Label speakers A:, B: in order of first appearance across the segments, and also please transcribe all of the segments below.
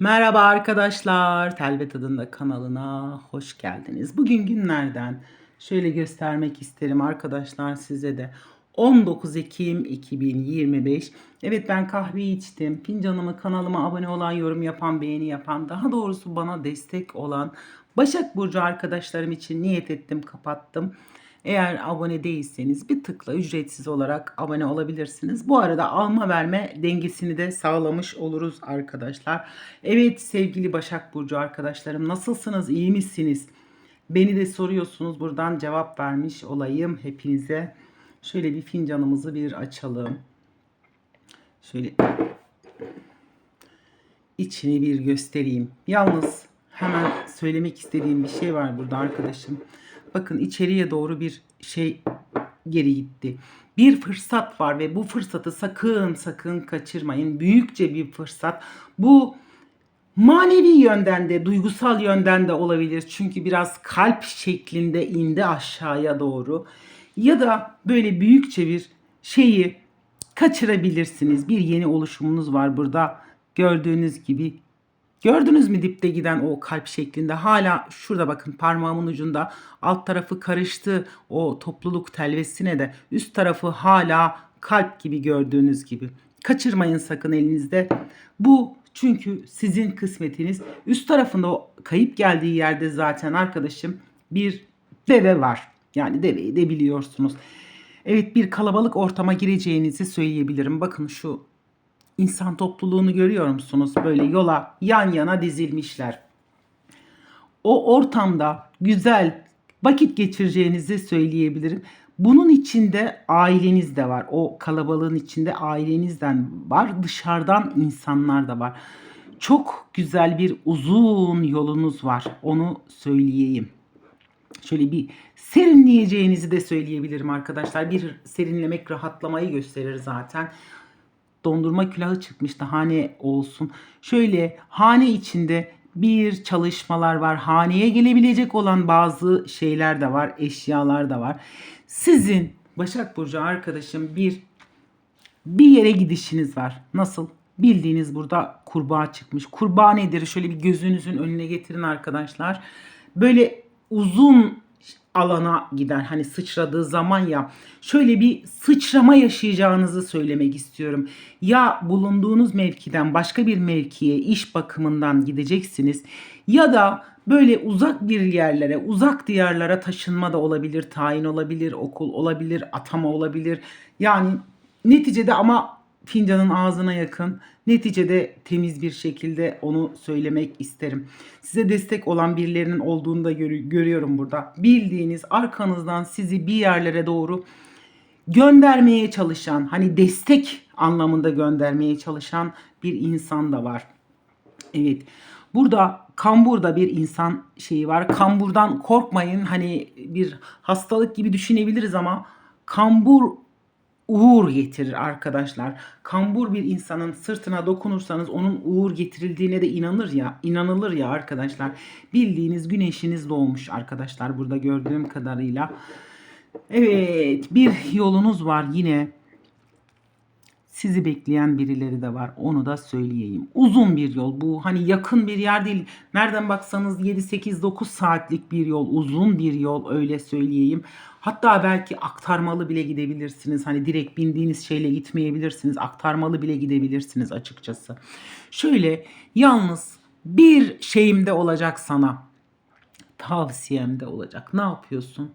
A: Merhaba arkadaşlar, Telvet adında kanalına hoş geldiniz. Bugün günlerden şöyle göstermek isterim arkadaşlar size de. 19 Ekim 2025. Evet ben kahve içtim. Fincanımı kanalıma abone olan, yorum yapan, beğeni yapan, daha doğrusu bana destek olan Başak Burcu arkadaşlarım için niyet ettim, kapattım. Eğer abone değilseniz bir tıkla ücretsiz olarak abone olabilirsiniz. Bu arada alma verme dengesini de sağlamış oluruz arkadaşlar. Evet sevgili Başak Burcu arkadaşlarım nasılsınız? İyi misiniz? Beni de soruyorsunuz. Buradan cevap vermiş olayım hepinize. Şöyle bir fincanımızı bir açalım. Şöyle içini bir göstereyim. Yalnız hemen söylemek istediğim bir şey var burada arkadaşım. Bakın içeriye doğru bir şey geri gitti. Bir fırsat var ve bu fırsatı sakın sakın kaçırmayın. Büyükçe bir fırsat. Bu manevi yönden de, duygusal yönden de olabilir. Çünkü biraz kalp şeklinde indi aşağıya doğru. Ya da böyle büyükçe bir şeyi kaçırabilirsiniz. Bir yeni oluşumunuz var burada. Gördüğünüz gibi Gördünüz mü dipte giden o kalp şeklinde? Hala şurada bakın parmağımın ucunda alt tarafı karıştı o topluluk telvesine de üst tarafı hala kalp gibi gördüğünüz gibi. Kaçırmayın sakın elinizde. Bu çünkü sizin kısmetiniz. Üst tarafında o kayıp geldiği yerde zaten arkadaşım bir deve var. Yani deveyi de biliyorsunuz. Evet bir kalabalık ortama gireceğinizi söyleyebilirim. Bakın şu insan topluluğunu görüyor musunuz? Böyle yola yan yana dizilmişler. O ortamda güzel vakit geçireceğinizi söyleyebilirim. Bunun içinde aileniz de var. O kalabalığın içinde ailenizden var. Dışarıdan insanlar da var. Çok güzel bir uzun yolunuz var. Onu söyleyeyim. Şöyle bir serinleyeceğinizi de söyleyebilirim arkadaşlar. Bir serinlemek rahatlamayı gösterir zaten dondurma külahı çıkmıştı hane olsun. Şöyle hane içinde bir çalışmalar var. Haneye gelebilecek olan bazı şeyler de var, eşyalar da var. Sizin Başak Burcu arkadaşım bir bir yere gidişiniz var. Nasıl? Bildiğiniz burada kurbağa çıkmış. Kurbağa nedir? Şöyle bir gözünüzün önüne getirin arkadaşlar. Böyle uzun alana gider. Hani sıçradığı zaman ya şöyle bir sıçrama yaşayacağınızı söylemek istiyorum. Ya bulunduğunuz mevkiden başka bir mevkiye iş bakımından gideceksiniz ya da böyle uzak bir yerlere, uzak diyarlara taşınma da olabilir, tayin olabilir, okul olabilir, atama olabilir. Yani neticede ama fincanın ağzına yakın. Neticede temiz bir şekilde onu söylemek isterim. Size destek olan birilerinin olduğunu da gör- görüyorum burada. Bildiğiniz arkanızdan sizi bir yerlere doğru göndermeye çalışan, hani destek anlamında göndermeye çalışan bir insan da var. Evet. Burada kamburda bir insan şeyi var. Kamburdan korkmayın. Hani bir hastalık gibi düşünebiliriz ama kambur uğur getirir arkadaşlar. Kambur bir insanın sırtına dokunursanız onun uğur getirildiğine de inanır ya, inanılır ya arkadaşlar. Bildiğiniz güneşiniz doğmuş arkadaşlar burada gördüğüm kadarıyla. Evet, bir yolunuz var yine. Sizi bekleyen birileri de var. Onu da söyleyeyim. Uzun bir yol. Bu hani yakın bir yer değil. Nereden baksanız 7 8 9 saatlik bir yol, uzun bir yol öyle söyleyeyim. Hatta belki aktarmalı bile gidebilirsiniz. Hani direkt bindiğiniz şeyle gitmeyebilirsiniz. Aktarmalı bile gidebilirsiniz açıkçası. Şöyle yalnız bir şeyimde olacak sana. Tavsiyemde olacak. Ne yapıyorsun?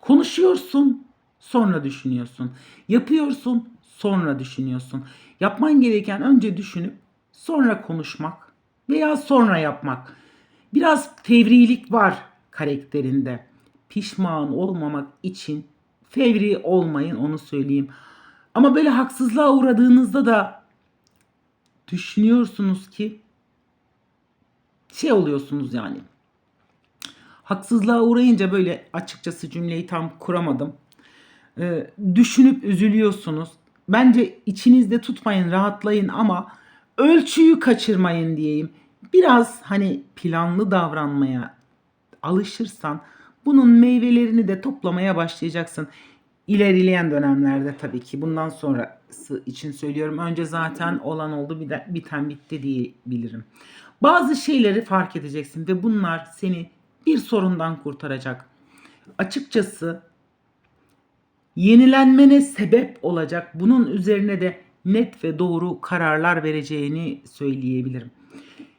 A: Konuşuyorsun, sonra düşünüyorsun. Yapıyorsun, sonra düşünüyorsun. Yapman gereken önce düşünüp sonra konuşmak veya sonra yapmak. Biraz fevrilik var karakterinde. Pişman olmamak için fevri olmayın onu söyleyeyim. Ama böyle haksızlığa uğradığınızda da düşünüyorsunuz ki şey oluyorsunuz yani. Haksızlığa uğrayınca böyle açıkçası cümleyi tam kuramadım. Ee, düşünüp üzülüyorsunuz. Bence içinizde tutmayın, rahatlayın ama ölçüyü kaçırmayın diyeyim. Biraz hani planlı davranmaya alışırsan bunun meyvelerini de toplamaya başlayacaksın. ilerleyen dönemlerde tabii ki bundan sonrası için söylüyorum. Önce zaten olan oldu bir de, biten bitti diyebilirim. Bazı şeyleri fark edeceksin ve bunlar seni bir sorundan kurtaracak. Açıkçası yenilenmene sebep olacak. Bunun üzerine de net ve doğru kararlar vereceğini söyleyebilirim.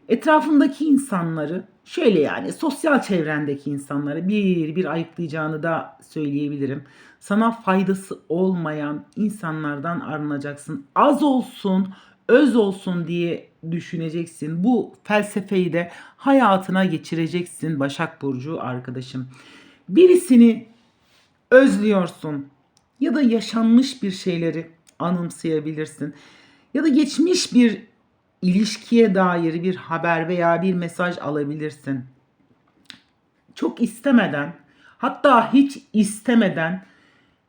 A: Etrafındaki insanları şöyle yani sosyal çevrendeki insanları bir bir ayıklayacağını da söyleyebilirim. Sana faydası olmayan insanlardan arınacaksın. Az olsun, öz olsun diye düşüneceksin. Bu felsefeyi de hayatına geçireceksin Başak Burcu arkadaşım. Birisini özlüyorsun ya da yaşanmış bir şeyleri anımsayabilirsin. Ya da geçmiş bir ilişkiye dair bir haber veya bir mesaj alabilirsin. Çok istemeden, hatta hiç istemeden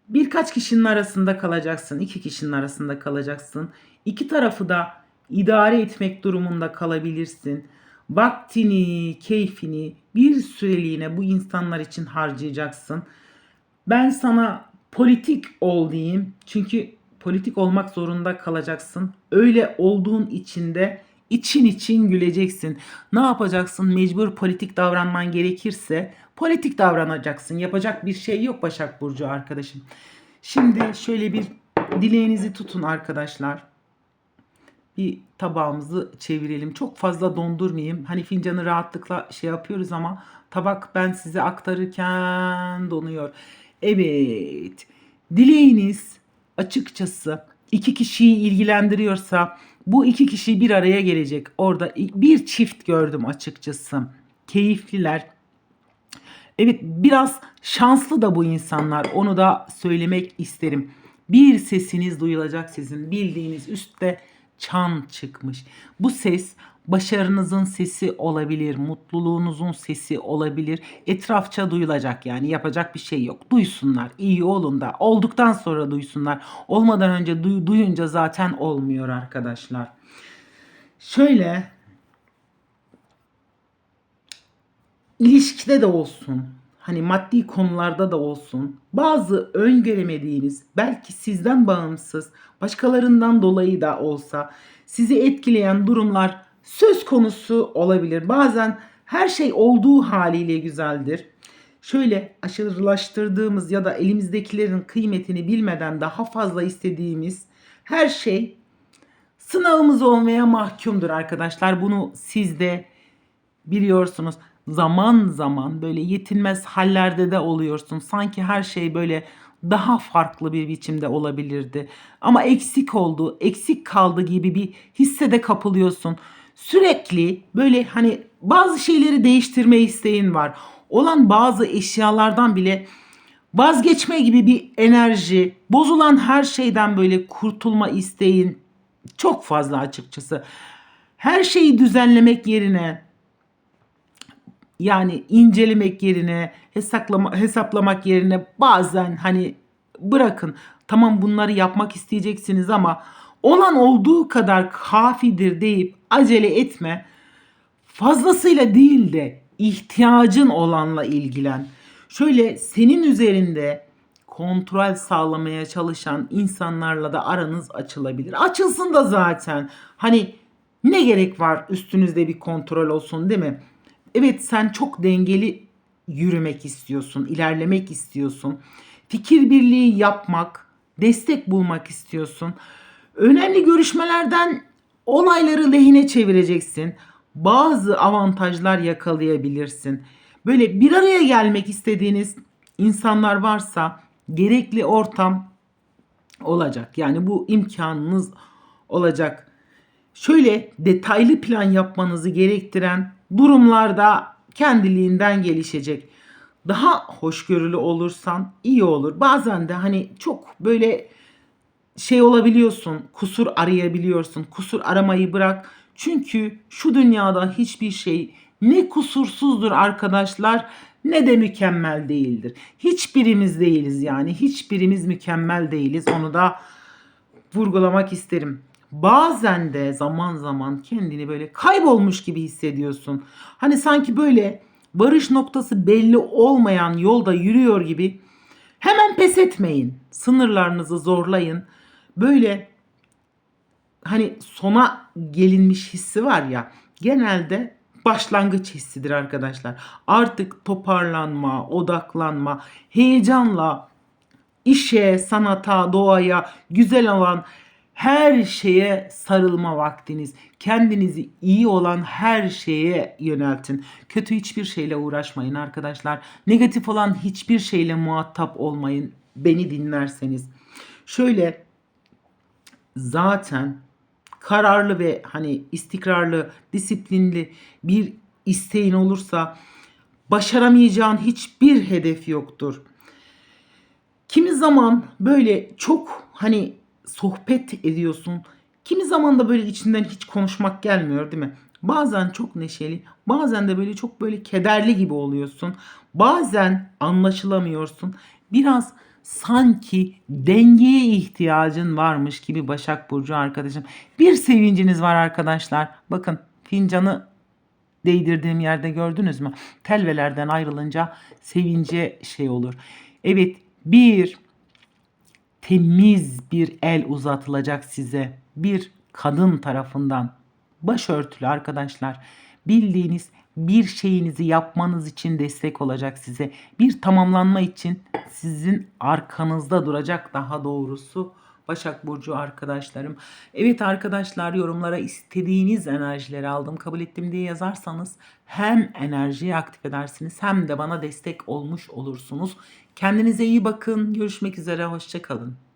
A: birkaç kişinin arasında kalacaksın, iki kişinin arasında kalacaksın. İki tarafı da idare etmek durumunda kalabilirsin. Vaktini, keyfini bir süreliğine bu insanlar için harcayacaksın. Ben sana politik ol diyeyim. Çünkü politik olmak zorunda kalacaksın. Öyle olduğun içinde için için güleceksin. Ne yapacaksın? Mecbur politik davranman gerekirse politik davranacaksın. Yapacak bir şey yok Başak Burcu arkadaşım. Şimdi şöyle bir dileğinizi tutun arkadaşlar. Bir tabağımızı çevirelim. Çok fazla dondurmayayım. Hani fincanı rahatlıkla şey yapıyoruz ama tabak ben size aktarırken donuyor. Evet. Dileğiniz açıkçası iki kişiyi ilgilendiriyorsa bu iki kişi bir araya gelecek. Orada bir çift gördüm açıkçası. Keyifliler. Evet biraz şanslı da bu insanlar. Onu da söylemek isterim. Bir sesiniz duyulacak sizin. Bildiğiniz üstte çan çıkmış. Bu ses başarınızın sesi olabilir, mutluluğunuzun sesi olabilir. Etrafça duyulacak yani yapacak bir şey yok. Duysunlar, iyi olun da. Olduktan sonra duysunlar. Olmadan önce duy- duyunca zaten olmuyor arkadaşlar. Şöyle ilişkide de olsun, hani maddi konularda da olsun bazı öngöremediğiniz belki sizden bağımsız başkalarından dolayı da olsa sizi etkileyen durumlar söz konusu olabilir. Bazen her şey olduğu haliyle güzeldir. Şöyle aşırılaştırdığımız ya da elimizdekilerin kıymetini bilmeden daha fazla istediğimiz her şey sınavımız olmaya mahkumdur arkadaşlar. Bunu siz de biliyorsunuz. Zaman zaman böyle yetinmez hallerde de oluyorsun. Sanki her şey böyle daha farklı bir biçimde olabilirdi. Ama eksik oldu, eksik kaldı gibi bir hisse de kapılıyorsun. Sürekli böyle hani bazı şeyleri değiştirme isteğin var. Olan bazı eşyalardan bile vazgeçme gibi bir enerji, bozulan her şeyden böyle kurtulma isteğin çok fazla açıkçası. Her şeyi düzenlemek yerine yani incelemek yerine hesaplama, hesaplamak yerine bazen hani bırakın tamam bunları yapmak isteyeceksiniz ama olan olduğu kadar kafidir deyip acele etme. Fazlasıyla değil de ihtiyacın olanla ilgilen. Şöyle senin üzerinde kontrol sağlamaya çalışan insanlarla da aranız açılabilir. Açılsın da zaten. Hani ne gerek var üstünüzde bir kontrol olsun değil mi? Evet sen çok dengeli yürümek istiyorsun, ilerlemek istiyorsun. Fikir birliği yapmak, destek bulmak istiyorsun. Önemli görüşmelerden olayları lehine çevireceksin. Bazı avantajlar yakalayabilirsin. Böyle bir araya gelmek istediğiniz insanlar varsa gerekli ortam olacak. Yani bu imkanınız olacak. Şöyle detaylı plan yapmanızı gerektiren durumlarda kendiliğinden gelişecek. Daha hoşgörülü olursan iyi olur. Bazen de hani çok böyle şey olabiliyorsun, kusur arayabiliyorsun. Kusur aramayı bırak. Çünkü şu dünyada hiçbir şey ne kusursuzdur arkadaşlar ne de mükemmel değildir. Hiçbirimiz değiliz yani. Hiçbirimiz mükemmel değiliz. Onu da vurgulamak isterim. Bazen de zaman zaman kendini böyle kaybolmuş gibi hissediyorsun. Hani sanki böyle varış noktası belli olmayan yolda yürüyor gibi Hemen pes etmeyin. Sınırlarınızı zorlayın. Böyle hani sona gelinmiş hissi var ya genelde başlangıç hissidir arkadaşlar. Artık toparlanma, odaklanma, heyecanla işe, sanata, doğaya, güzel olan her şeye sarılma vaktiniz. Kendinizi iyi olan her şeye yöneltin. Kötü hiçbir şeyle uğraşmayın arkadaşlar. Negatif olan hiçbir şeyle muhatap olmayın. Beni dinlerseniz. Şöyle zaten kararlı ve hani istikrarlı, disiplinli bir isteğin olursa başaramayacağın hiçbir hedef yoktur. Kimi zaman böyle çok hani sohbet ediyorsun. Kimi zaman da böyle içinden hiç konuşmak gelmiyor değil mi? Bazen çok neşeli, bazen de böyle çok böyle kederli gibi oluyorsun. Bazen anlaşılamıyorsun. Biraz sanki dengeye ihtiyacın varmış gibi Başak Burcu arkadaşım. Bir sevinciniz var arkadaşlar. Bakın fincanı değdirdiğim yerde gördünüz mü? Telvelerden ayrılınca sevince şey olur. Evet bir temiz bir el uzatılacak size. Bir kadın tarafından. Başörtülü arkadaşlar. Bildiğiniz bir şeyinizi yapmanız için destek olacak size. Bir tamamlanma için sizin arkanızda duracak daha doğrusu. Başak Burcu arkadaşlarım. Evet arkadaşlar yorumlara istediğiniz enerjileri aldım kabul ettim diye yazarsanız hem enerjiyi aktif edersiniz hem de bana destek olmuş olursunuz. Kendinize iyi bakın. Görüşmek üzere. Hoşçakalın.